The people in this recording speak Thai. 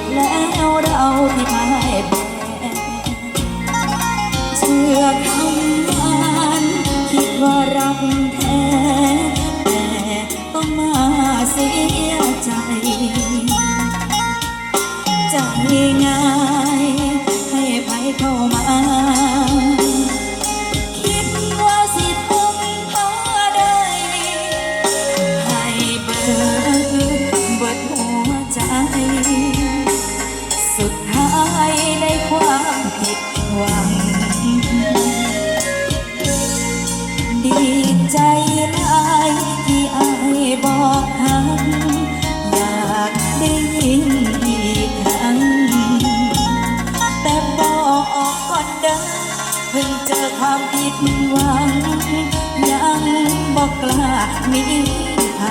กแล้วเราที่พ่ายแพ้เชื่อคำนั้นคิดว่ารักแท้แต่ต้องมาเสียใจใจงาย วัง ดีใจหลายที่อายบอกทั้งอยากได้ยินอีกครั้ง แต่บอกออกก่อนเด้อเพิ่งเจอความผิดหวัง ยังบอกกล้ามีใคร